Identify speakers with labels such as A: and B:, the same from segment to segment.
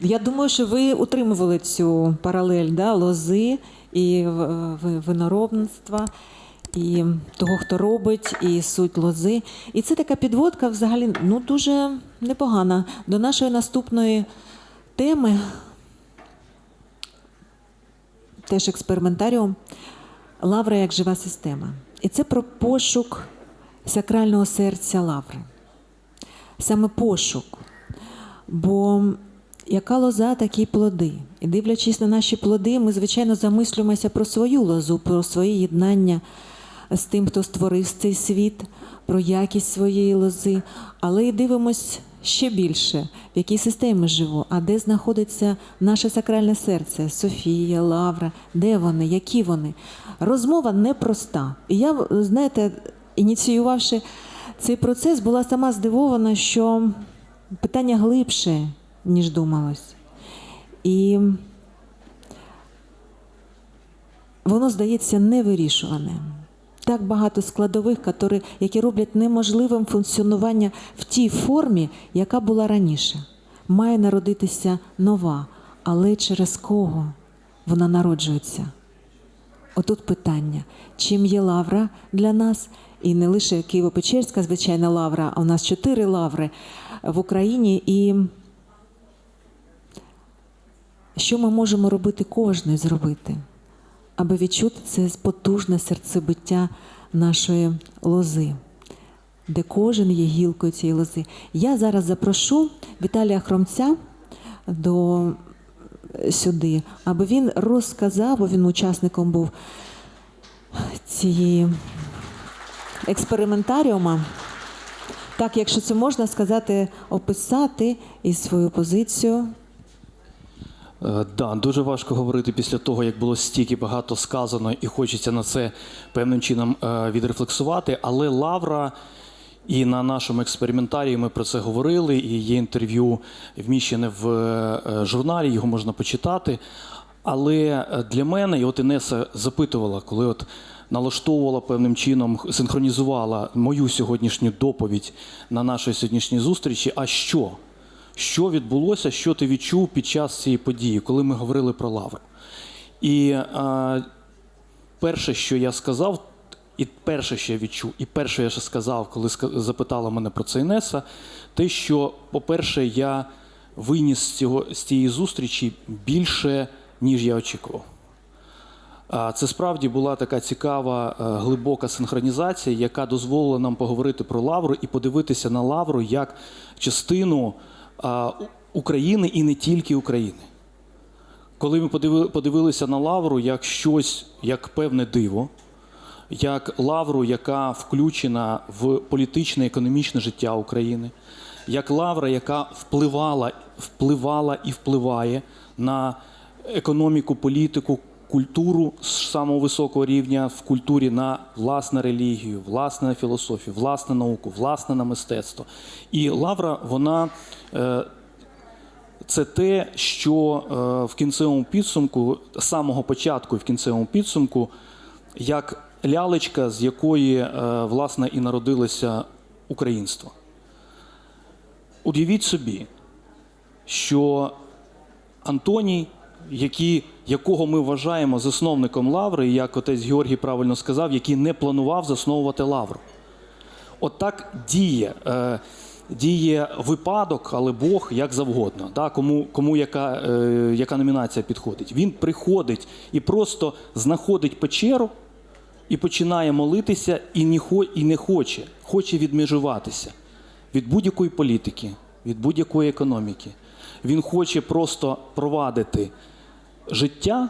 A: Я думаю, що ви утримували цю паралель да, лози і виноробництва, і того, хто робить, і суть лози. І це така підводка взагалі ну, дуже непогана до нашої наступної теми. Теж експериментаріум. Лавра як жива система. І це про пошук сакрального серця лаври. Саме пошук. Бо яка лоза, такі плоди. І дивлячись на наші плоди, ми, звичайно, замислюємося про свою лозу, про своє єднання з тим, хто створив цей світ, про якість своєї лози, але й дивимось ще більше, в якій системі живу, а де знаходиться наше сакральне серце, Софія, Лавра, де вони, які вони. Розмова непроста. І я, знаєте, ініціювавши цей процес, була сама здивована, що питання глибше, ніж думалось. І воно здається невирішуваним. Так багато складових, які, роблять неможливим функціонування в тій формі, яка була раніше. Має народитися нова, але через кого вона народжується? Отут питання: чим є лавра для нас? І не лише Києво-Печерська, звичайна лавра, а у нас чотири лаври в Україні. І що ми можемо робити кожний зробити, аби відчути це потужне серцебиття нашої лози, де кожен є гілкою цієї лози. Я зараз запрошу Віталія Хромця до сюди, аби він розказав, бо він учасником був цієї експериментаріума. Так, якщо це можна сказати, описати і свою позицію.
B: Е, Да, дуже важко говорити після того, як було стільки багато сказано, і хочеться на це певним чином е, відрефлексувати. Але Лавра, і на нашому експериментарії ми про це говорили, і є інтерв'ю вміщене в е, журналі, його можна почитати. Але для мене, і от Інеса запитувала, коли от налаштовувала певним чином, синхронізувала мою сьогоднішню доповідь на нашій сьогоднішній зустрічі. А що? Що відбулося, що ти відчув під час цієї події, коли ми говорили про лавру? І е, перше, що я сказав, і перше, що я відчув, і перше, я ще сказав, коли запитала мене про це Інеса, те, що, по-перше, я виніс з, цього, з цієї зустрічі більше, ніж я очікував. Це справді була така цікава, е, глибока синхронізація, яка дозволила нам поговорити про Лавру і подивитися на Лавру як частину України і не тільки України. Коли ми подиви- подивилися на Лавру як щось, як певне диво, як Лавру, яка включена в політичне економічне життя України, як Лавра, яка впливала, впливала і впливає на економіку, політику, культуру з самого високого рівня в культурі на власну релігію, власне на філософію, власне науку, власне на мистецтво. І Лавра, вона е, це те, що е, в кінцевому підсумку, з самого початку і в кінцевому підсумку, як лялечка, з якої е, власне і народилося українство. Уявіть собі, що Антоній, який, якого ми вважаємо засновником лаври, як отець Георгій правильно сказав, який не планував засновувати лавру. От так діє. Е, діє випадок, але Бог як завгодно. Да? Кому, кому яка, е, яка номінація підходить. Він приходить і просто знаходить печеру і починає молитися, і не, і не хоче, хоче відмежуватися від будь-якої політики, від будь-якої економіки. Він хоче просто провадити життя,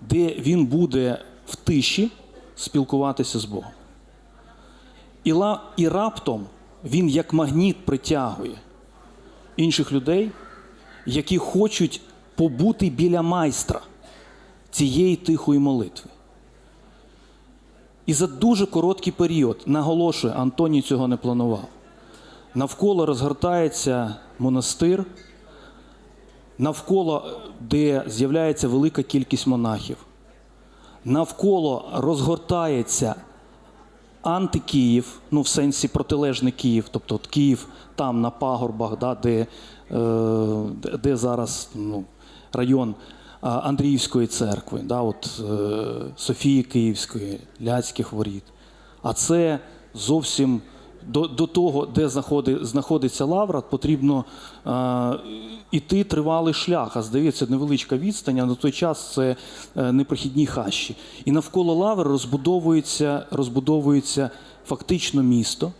B: де він буде в тиші спілкуватися з Богом. І, ла, і раптом він як магніт притягує інших людей, які хочуть побути біля майстра цієї тихої молитви. І за дуже короткий період, наголошую, Антоній цього не планував. Навколо розгортається монастир, навколо, де з'являється велика кількість монахів, навколо розгортається антикиїв, ну в сенсі протилежний Київ, тобто от Київ там на пагорбах, да, де, е, де- зараз ну, район Андріївської церкви, да, от, е, Софії Київської, Ляцьких воріт. А це зовсім до, до того, де знаходи, знаходиться лавра, потрібно е, іти тривалий шлях. А здається, невеличка відстань, а на той час це е, непрохідні хащі. І навколо лаври розбудовується, розбудовується фактично місто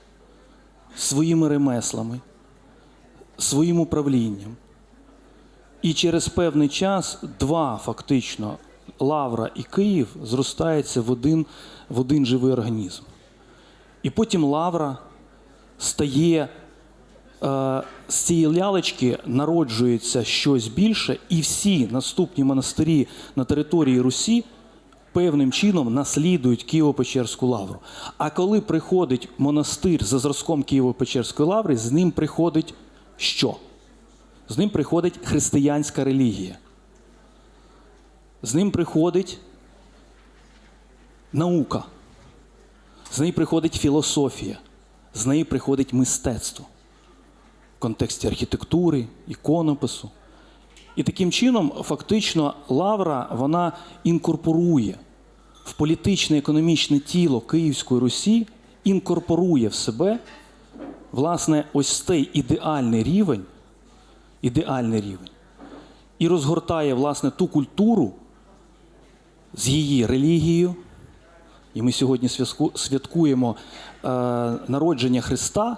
B: своїми ремеслами, своїм управлінням. І через певний час два фактично Лавра і Київ зростаються в один, в один живий організм. І потім Лавра стає е, з цієї лялечки народжується щось більше, і всі наступні монастирі на території Русі певним чином наслідують Києво-Печерську лавру. А коли приходить монастир за зразком Києво-Печерської лаври, з ним приходить що? З ним приходить християнська релігія. З ним приходить наука. З неї приходить філософія, з неї приходить мистецтво в контексті архітектури, іконопису. І таким чином, фактично, лавра вона інкорпорує в політичне економічне тіло Київської Русі, інкорпорує в себе власне ось цей ідеальний рівень, ідеальний рівень, і розгортає власне ту культуру з її релігією. І ми сьогодні святкуємо е, народження Христа,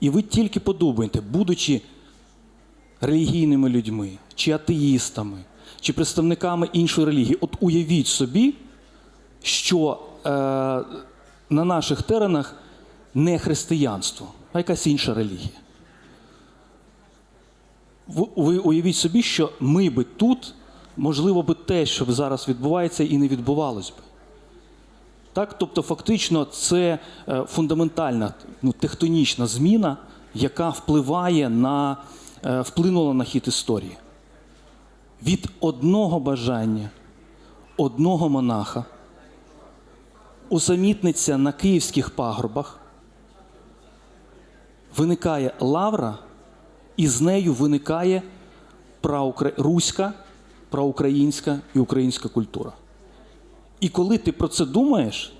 B: і ви тільки подумайте, будучи релігійними людьми, чи атеїстами, чи представниками іншої релігії, от уявіть собі, що е, на наших теренах не християнство, а якась інша релігія. Ви- уявіть собі, що ми би тут, можливо, би те, що зараз відбувається, і не відбувалось би. Так, тобто, фактично, це е, фундаментальна ну, тектонічна зміна, яка впливає на, е, вплинула на хід історії. Від одного бажання, одного монаха усамітниться на київських пагорбах, виникає лавра, і з нею виникає праукра... руська, проукраїнська і українська культура. І коли ти про це думаєш,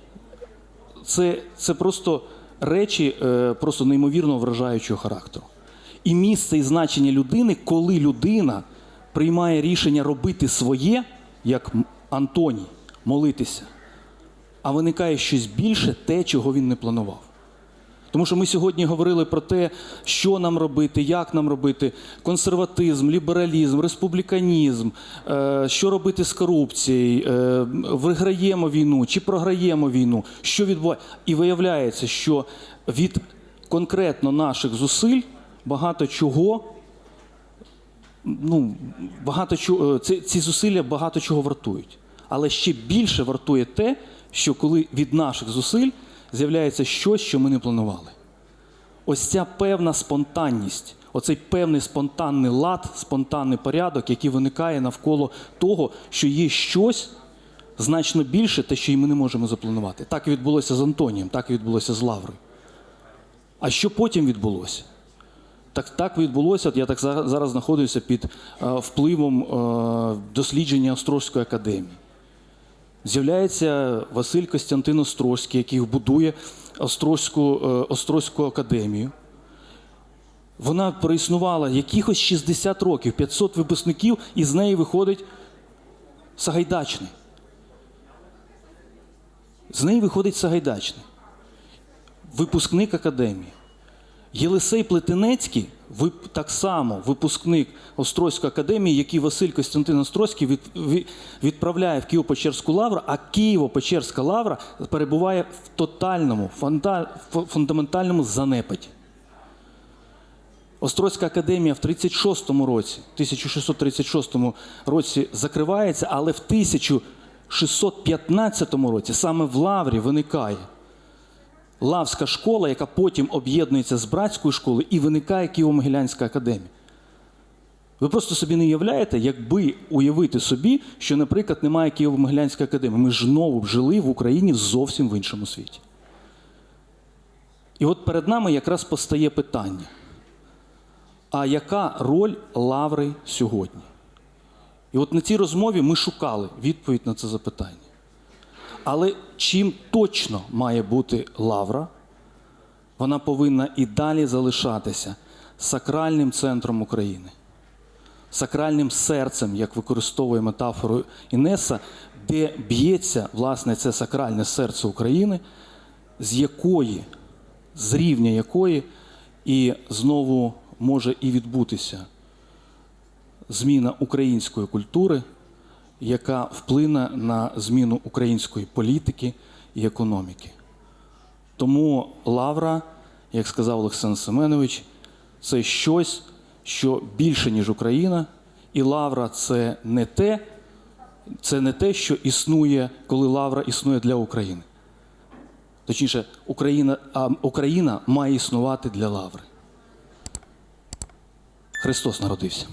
B: це, це просто речі е, просто неймовірно вражаючого характеру. І місце і значення людини, коли людина приймає рішення робити своє, як Антоній, молитися, а виникає щось більше, те, чого він не планував. Тому що ми сьогодні говорили про те, що нам робити, як нам робити, консерватизм, лібералізм, республіканізм, е, що робити з корупцією, е, виграємо війну чи програємо війну, що відбувається. І виявляється, що від конкретно наших зусиль багато чого. Ну, багато чого, ці, ці зусилля багато чого вартують. Але ще більше вартує те, що коли від наших зусиль з'являється щось, що ми не планували. Ось ця певна спонтанність, оцей певний спонтанний лад, спонтанний порядок, який виникає навколо того, що є щось значно більше, те, що і ми не можемо запланувати. Так відбулося з Антонієм, так відбулося з Лаврою. А що потім відбулося? Так, так відбулося. Я так зараз, знаходжуся під е, впливом е, дослідження Острозької академії. З'являється Василь Костянтин Острозький, який будує Острозьку, е, Острозьку академію. Вона проіснувала якихось 60 років, 500 випускників, і з неї виходить Сагайдачний. З неї виходить Сагайдачний, випускник академії. Єлисей Плетенецький, так само випускник Острозької академії, який Василь Костянтин Острозький від, ві- відправляє в Києво-Печерську лавру, а Києво-Печерська лавра перебуває в тотальному, фунда- фундаментальному занепаді. Острозька академія в 36-му році, 1636 році закривається, але в 1615 році саме в Лаврі виникає Лавська школа, яка потім об'єднується з братською школою і виникає Києво-Могилянська академія. Ви просто собі не уявляєте, якби уявити собі, що, наприклад, немає Києво-Могилянської академії. Ми ж знову б жили в Україні зовсім в іншому світі. І от перед нами якраз постає питання: а яка роль лаври сьогодні? І от на цій розмові ми шукали відповідь на це запитання. Але чим точно має бути лавра, вона повинна і далі залишатися сакральним центром України, сакральним серцем, як використовує метафору Інеса, де б'ється власне це сакральне серце України, з якої, з рівня якої і знову може і відбутися зміна української культури, яка вплине на зміну української політики і економіки. Тому лавра, як сказав Олександр Семенович, це щось, що більше, ніж Україна, і лавра це не те, це не те, що існує, коли лавра існує для України. Точніше, Україна, а Україна має існувати для лаври. Христос народився.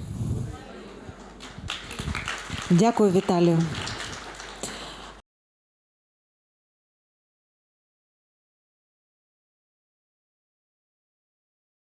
A: Дякую, Віталію.